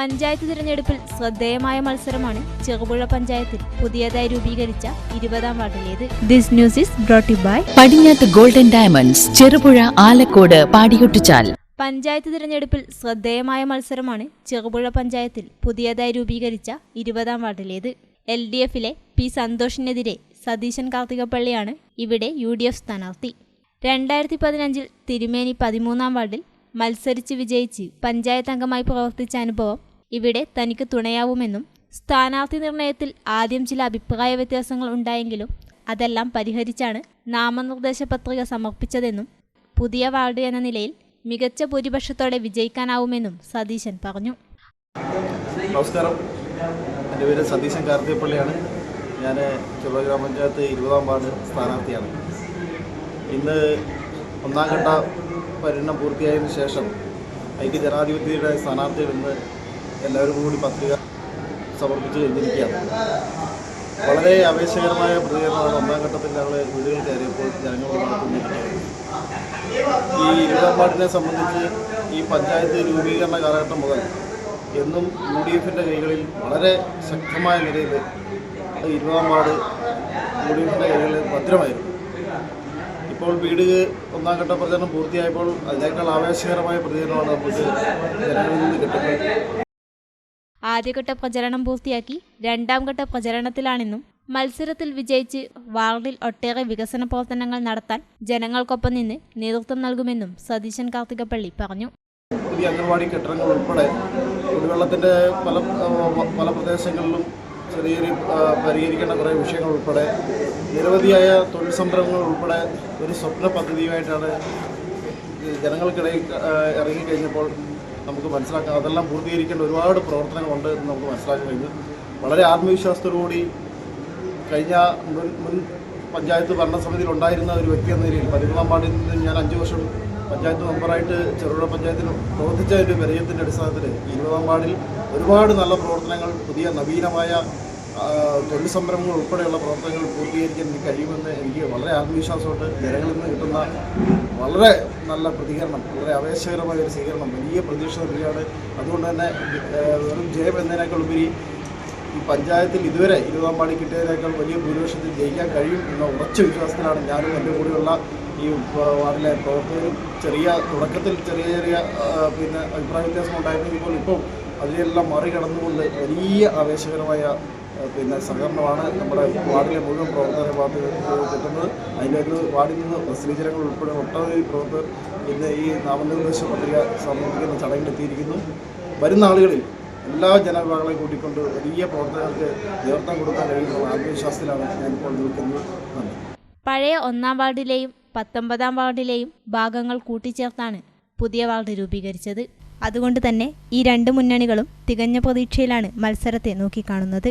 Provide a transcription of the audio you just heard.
പഞ്ചായത്ത് തിരഞ്ഞെടുപ്പിൽ ശ്രദ്ധേയമായ മത്സരമാണ് ചെറുപുഴ പഞ്ചായത്തിൽ പുതിയതായി രൂപീകരിച്ച ഇരുപതാം വാർഡിലേത്. This news is brought by Padinjath golden diamonds Cherupuzha Alakode Padiyottuchal. Panchayat തിരഞ്ഞെടുപ്പിൽ ശ്രദ്ധേയമായ മത്സരമാണ് ചെറുപുഴ പഞ്ചായത്തിൽ പുതിയതായി രൂപീകരിച്ച ഇരുപതാം വാർഡിലേത്. എൽ ഡി എഫിലെ പി സന്തോഷിനെതിരെ സതീശൻ കാർത്തികപ്പള്ളിയാണ് ഇവിടെ യു ഡി എഫ് സ്ഥാനാർത്ഥി. രണ്ടായിരത്തി പതിനഞ്ചിൽ തിരുമേനി പതിമൂന്നാം വാർഡിൽ മത്സരിച്ച് വിജയിച്ച് പഞ്ചായത്ത് അംഗമായി പ്രവർത്തിച്ച അനുഭവം ഇവിടെ തനിക്ക് തുണയാവുമെന്നും സ്ഥാനാർത്ഥി നിർണയത്തിൽ ആദ്യം ചില അഭിപ്രായ വ്യത്യാസങ്ങൾ ഉണ്ടായെങ്കിലും അതെല്ലാം പരിഹരിച്ചാണ് നാമനിർദ്ദേശ പത്രിക സമർപ്പിച്ചതെന്നും പുതിയ വാർഡ് എന്ന നിലയിൽ മികച്ച ഭൂരിപക്ഷത്തോടെ വിജയിക്കാനാവുമെന്നും സതീശൻ പറഞ്ഞു. നമസ്കാരം. എന്റെ പേര് സതീശൻ കാർത്തിയപ്പള്ളിയാണ് ഞാൻ ചെറുപുഴ ഗ്രാമപഞ്ചായത്ത് ഇരുപതാം വാർഡ് സ്ഥാനാർത്ഥിയാണ്. ഇന്ന് ഒന്നാം ഘട്ട പര്യടനം പൂർത്തിയായതിനു ശേഷം ഐക്യ ജനാധിപത്യയുടെ സ്ഥാനാർത്ഥികൾ ഇന്ന് എല്ലാവരും കൂടി പത്രിക സമർപ്പിച്ച് കഴിഞ്ഞിരിക്കുകയാണ് വളരെ ആവേശകരമായ പ്രതികരണമാണ് ഒന്നാം ഘട്ടത്തിൽ ഞങ്ങൾ വീടുകൾ കയറിയപ്പോൾ ജനങ്ങൾ നടത്തുന്നത് ഈ ഇരുപതാം സംബന്ധിച്ച് ഈ പഞ്ചായത്ത് രൂപീകരണ കാലഘട്ടം മുതൽ എന്നും യു ഡി എഫിന്റെ കൈകളിൽ വളരെ ശക്തമായ നിലയിൽ ഇരുപതാം വാർഡ് യു ഡി എഫിന്റെ കൈകളിൽ ഭദ്രമായിരുന്നു. ഇപ്പോൾ വീട് ഒന്നാം ഘട്ട പ്രചരണം പൂർത്തിയായപ്പോൾ അതിനേക്കാൾ ആവേശകരമായ പ്രതികരണമാണ് നമുക്ക് ജനങ്ങളിൽ നിന്ന് കിട്ടുന്നത്. ആദ്യഘട്ട പ്രചരണം പൂർത്തിയാക്കി രണ്ടാം ഘട്ട പ്രചരണത്തിലാണെന്നും മത്സരത്തിൽ വിജയിച്ച് വാർഡിൽ ഒട്ടേറെ വികസന പ്രവർത്തനങ്ങൾ നടത്താൻ ജനങ്ങൾക്കൊപ്പം നിന്ന് നേതൃത്വം നൽകുമെന്നും സതീശൻ കാർത്തികപ്പള്ളി പറഞ്ഞു. പുതിയ അംഗൻവാടി കെട്ടിടങ്ങൾ ഉൾപ്പെടെ കുടിവെള്ളത്തിന്റെ പല പല പ്രദേശങ്ങളിലും ചെറിയ ചെറിയ പരിഹരിക്കേണ്ട കുറേ വിഷയങ്ങൾ ഉൾപ്പെടെ നിരവധിയായ തൊഴിൽ സംരംഭങ്ങൾ ഉൾപ്പെടെ ഒരു സ്വപ്ന പദ്ധതിയുമായിട്ടാണ് ജനങ്ങൾക്കിടയിൽ ഇറങ്ങിക്കഴിഞ്ഞപ്പോൾ നമുക്ക് മനസ്സിലാക്കാം. അതെല്ലാം പൂർത്തീകരിക്കേണ്ട ഒരുപാട് പ്രവർത്തനങ്ങളുണ്ട് എന്ന് നമുക്ക് മനസ്സിലാക്കാൻ കഴിഞ്ഞു വളരെ ആത്മവിശ്വാസത്തോടുകൂടി കഴിഞ്ഞ മുൻ മുൻ പഞ്ചായത്ത് ഭരണസമിതിയിൽ ഉണ്ടായിരുന്ന ഒരു വ്യക്തി എന്ന നിലയിൽ പതിമൂന്നാം വാർഡിൽ നിന്ന് ഞാൻ അഞ്ച് വർഷം പഞ്ചായത്ത് മെമ്പറായിട്ട് ചെറുപുഴ പഞ്ചായത്തിൽ പ്രവർത്തിച്ച ഒരു പരിചയത്തിന്റെ അടിസ്ഥാനത്തിൽ ഇരുപതാം വാർഡിൽ ഒരുപാട് നല്ല പ്രവർത്തനങ്ങൾ പുതിയ നവീനമായ തൊഴിൽ സംരംഭങ്ങൾ ഉൾപ്പെടെയുള്ള പ്രവർത്തനങ്ങൾ പൂർത്തീകരിക്കാൻ എനിക്ക് കഴിയുമെന്ന് എനിക്ക് വളരെ ആത്മവിശ്വാസമുണ്ട്. ജനങ്ങളിൽ നിന്ന് കിട്ടുന്ന വളരെ നല്ല പ്രതികരണം വളരെ ആവേശകരമായ ഒരു സ്വീകരണം വലിയ പ്രതീക്ഷ നൽകുകയാണ് അതുകൊണ്ട് തന്നെ വെറും ജയം എന്നതിനേക്കാൾ ഉപരി ഈ പഞ്ചായത്തിൽ ഇതുവരെ ഇരുപതാം പാടി കിട്ടിയതിനേക്കാൾ വലിയ ഭൂരിപക്ഷത്തിൽ ജയിക്കാൻ കഴിയും എന്ന ഉറച്ച വിശ്വാസത്തിലാണ് ഞാനും എന്റെ കൂടെയുള്ള ഈ വാർഡിലെ പ്രവർത്തകരും. ചെറിയ തുടക്കത്തിൽ ചെറിയ ചെറിയ പിന്നെ അഭിപ്രായ വ്യത്യാസം ഉണ്ടായിരുന്നെങ്കിൽ ഇപ്പോൾ അതിലെല്ലാം മറികടന്നുകൊണ്ട് വലിയ ആവേശകരമായ പിന്നെ സഹകരണമാണ് നമ്മുടെ വാർഡിലെ മുഴുവൻ പ്രവർത്തകരെ ഭാഗത്ത് കിട്ടുന്നത് അതിലൊരു വാർഡിൽ നിന്ന് സ്ത്രീജനങ്ങൾ ഉൾപ്പെടെ ഒട്ടനവധി പ്രവർത്തകർ ഇന്ന് ഈ നാമനിർദ്ദേശ പത്രിക സമർപ്പിക്കുന്ന ചടങ്ങിലെത്തിയിരിക്കുന്നു. വരുന്ന ആളുകളിൽ എല്ലാ ജനവിഭാഗങ്ങളെയും കൂട്ടിക്കൊണ്ട് വലിയ പ്രവർത്തനങ്ങൾക്ക് നേതൃത്വം കൊടുക്കാൻ കഴിയുന്ന ആത്മവിശ്വാസത്തിലാണ് ഞാനിപ്പോൾ നിൽക്കുന്നത്. നന്ദി. പഴയ ഒന്നാം വാർഡിലെയും പത്തൊമ്പതാം വാർഡിലെയും ഭാഗങ്ങൾ കൂട്ടിച്ചേർത്താണ് പുതിയ വാർഡ് രൂപീകരിച്ചത്. അതുകൊണ്ട് തന്നെ ഈ രണ്ട് മുന്നണികളും തികഞ്ഞ പ്രതീക്ഷയിലാണ് മത്സരത്തെ നോക്കിക്കാണുന്നത്.